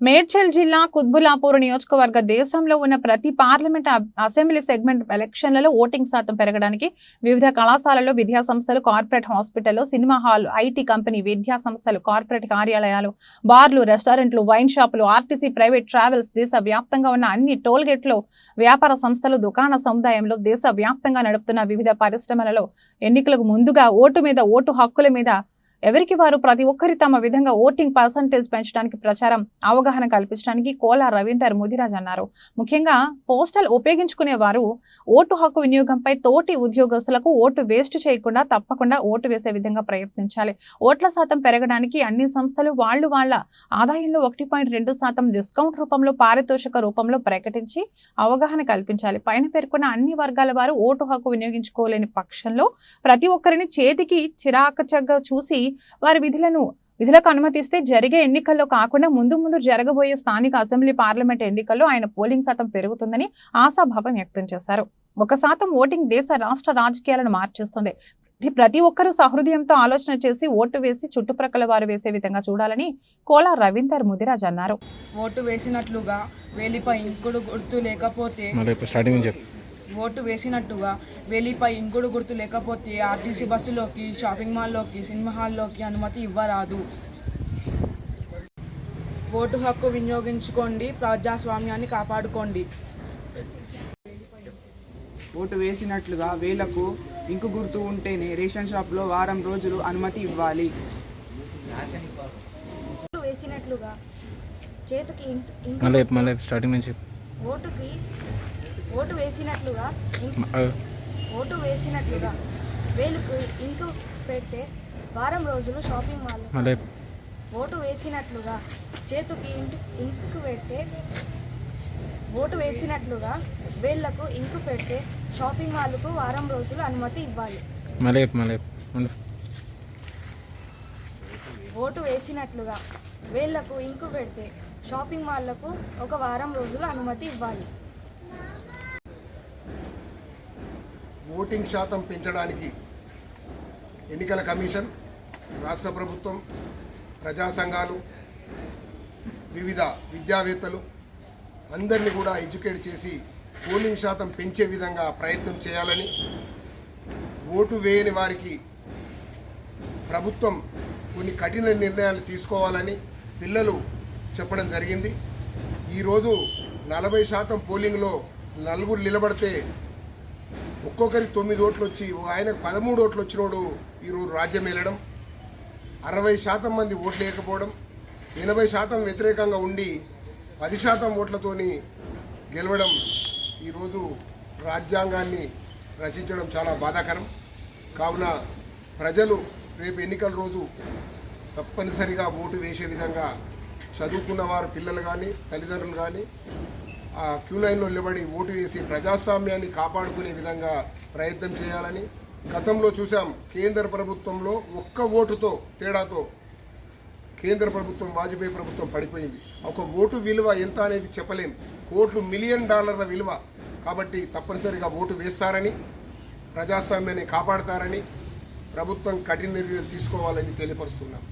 మేడ్చల్ జిల్లా కుత్బులాపూర్ నియోజకవర్గ దేశంలో ఉన్న ప్రతి పార్లమెంట్ అసెంబ్లీ సెగ్మెంట్ ఎలక్షన్లలో ఓటింగ్ శాతం పెరగడానికి వివిధ కళాశాలలో విద్యా సంస్థలు కార్పొరేట్ హాస్పిటల్లో సినిమా హాల్ ఐటీ కంపెనీ విద్యా సంస్థలు కార్పొరేట్ కార్యాలయాలు బార్లు రెస్టారెంట్లు వైన్ షాపులు ఆర్టీసీ ప్రైవేట్ ట్రావెల్స్ దేశ వ్యాప్తంగా ఉన్న అన్ని టోల్ గేట్లు వ్యాపార సంస్థలు దుకాణ సముదాయంలో దేశ వ్యాప్తంగా నడుపుతున్న వివిధ పరిశ్రమలలో ఎన్నికలకు ముందుగా ఓటు మీద ఓటు హక్కుల మీద ఎవరికి వారు ప్రతి ఒక్కరి తమ విధంగా ఓటింగ్ పర్సంటేజ్ పెంచడానికి ప్రచారం అవగాహన కల్పించడానికి కోలా రవీందర్ ముదిరాజ్ అన్నారు. ముఖ్యంగా పోస్టల్ ఉపయోగించుకునే వారు ఓటు హక్కు వినియోగంపై తోటి ఉద్యోగస్తులకు ఓటు వేస్ట్ చేయకుండా తప్పకుండా ఓటు వేసే విధంగా ప్రయత్నించాలి. ఓట్ల శాతం పెరగడానికి అన్ని సంస్థలు వాళ్ళు వాళ్ళ ఆదాయంలో ఒకటి పాయింట్ రెండు శాతం డిస్కౌంట్ రూపంలో పారితోషిక రూపంలో ప్రకటించి అవగాహన కల్పించాలి. పైన పేర్కొన్న అన్ని వర్గాల వారు ఓటు హక్కు వినియోగించుకోలేని పక్షంలో ప్రతి ఒక్కరిని చేతికి చిరాకచగ్గా చూసి వారి విధులను విధులకు అనుమతిస్తే జరిగే ఎన్నికల్లో కాకుండా ముందు ముందు జరగబోయే స్థానిక అసెంబ్లీ పార్లమెంట్ ఎన్నికల్లో ఆయన పోలింగ్ శాతం పెరుగుతుందని ఆశాభావం వ్యక్తం చేశారు. ఒక శాతం ఓటింగ్ దేశ రాష్ట్ర రాజకీయాలను మార్చేస్తుంది. ప్రతి ఒక్కరూ సహృదయంతో ఆలోచన చేసి ఓటు వేసి చుట్టుప్రక్కల వారు వేసే విధంగా చూడాలని కోలా రవీందర్ ముదిరాజ్ అన్నారు. ఓటు వేసినట్లుగా వేలిపై ఇంకుడు గుర్తు లేకపోతే ఓటు వేసినట్టుగా వేలిపై ఇంకుడు గుర్తు లేకపోతే ఆర్టీసీ బస్సులోకి షాపింగ్ మాల్లోకి సినిమా హాల్లోకి అనుమతి ఇవ్వరాదు. ఓటు హక్కు వినియోగించుకోండి ప్రజాస్వామ్యాన్ని కాపాడుకోండి. ఓటు వేసినట్లుగా వేలకు ఇంకు గుర్తు ఉంటేనే రేషన్ షాప్లో వారం రోజులు అనుమతి ఇవ్వాలి. వేసినట్లుగా చేతికి. ఓటుకి ఓటు వేసినట్లుగా ఓటు వేసినట్లుగా వేలుకు ఇంకు పెడితే వారం రోజులు షాపింగ్ మాల్. ఓటు వేసినట్లుగా చేతికి ఇంటి ఇంకు పెడితే ఓటు వేసినట్లుగా వేళ్ళకు ఇంకు పెడితే షాపింగ్ మాల్కు వారం రోజులు అనుమతి ఇవ్వాలి. ఓటు వేసినట్లుగా వేళ్ళకు ఇంకు పెడితే షాపింగ్ మాల్లకు ఒక వారం రోజులు అనుమతి ఇవ్వాలి ఓటింగ్ శాతం పెంచడానికి ఎన్నికల కమిషన్ రాష్ట్ర ప్రభుత్వం ప్రజా సంఘాలు వివిధ విద్యావేత్తలు అందరినీ కూడా ఎడ్యుకేట్ చేసి పోలింగ్ శాతం పెంచే విధంగా ప్రయత్నం చేయాలని ఓటు వేయని వారికి ప్రభుత్వం కొన్ని కఠిన నిర్ణయాలు తీసుకోవాలని పిల్లలు చెప్పడం జరిగింది. ఈరోజు నలభై శాతం పోలింగ్లో నలుగురు నిలబడితే ఒక్కొక్కరి తొమ్మిది ఓట్లు వచ్చి ఒక ఆయనకు పదమూడు ఓట్లు వచ్చినోడు ఈరోజు రాజ్యం వెళ్ళడం అరవై శాతం మంది ఓట్లు లేకపోవడం ఎనభై శాతం వ్యతిరేకంగా ఉండి పది శాతం ఓట్లతోని గెలవడం ఈరోజు రాజ్యాంగాన్ని రచించడం చాలా బాధాకరం. కావున ప్రజలు రేపు ఎన్నికల రోజు తప్పనిసరిగా ఓటు వేసే విధంగా చదువుకున్న వారు పిల్లలు కానీ తల్లిదండ్రులు కానీ క్యూ లైన్లో నిలబడి ఓటు వేసి ప్రజాస్వామ్యాన్ని కాపాడుకునే విధంగా ప్రయత్నం చేయాలని గతంలో చూసాం కేంద్ర ప్రభుత్వంలో ఒక్క ఓటుతో తేడాతో కేంద్ర ప్రభుత్వం వాజ్పేయి ప్రభుత్వం పడిపోయింది. ఒక ఓటు విలువ ఎంత అనేది చెప్పలేం. కోట్లు మిలియన్ డాలర్ల విలువ. కాబట్టి తప్పనిసరిగా ఓటు వేస్తారని ప్రజాస్వామ్యాన్ని కాపాడతారని ప్రభుత్వం కఠిన నిర్ణయాలు తీసుకోవాలని తెలియపరుస్తున్నాం.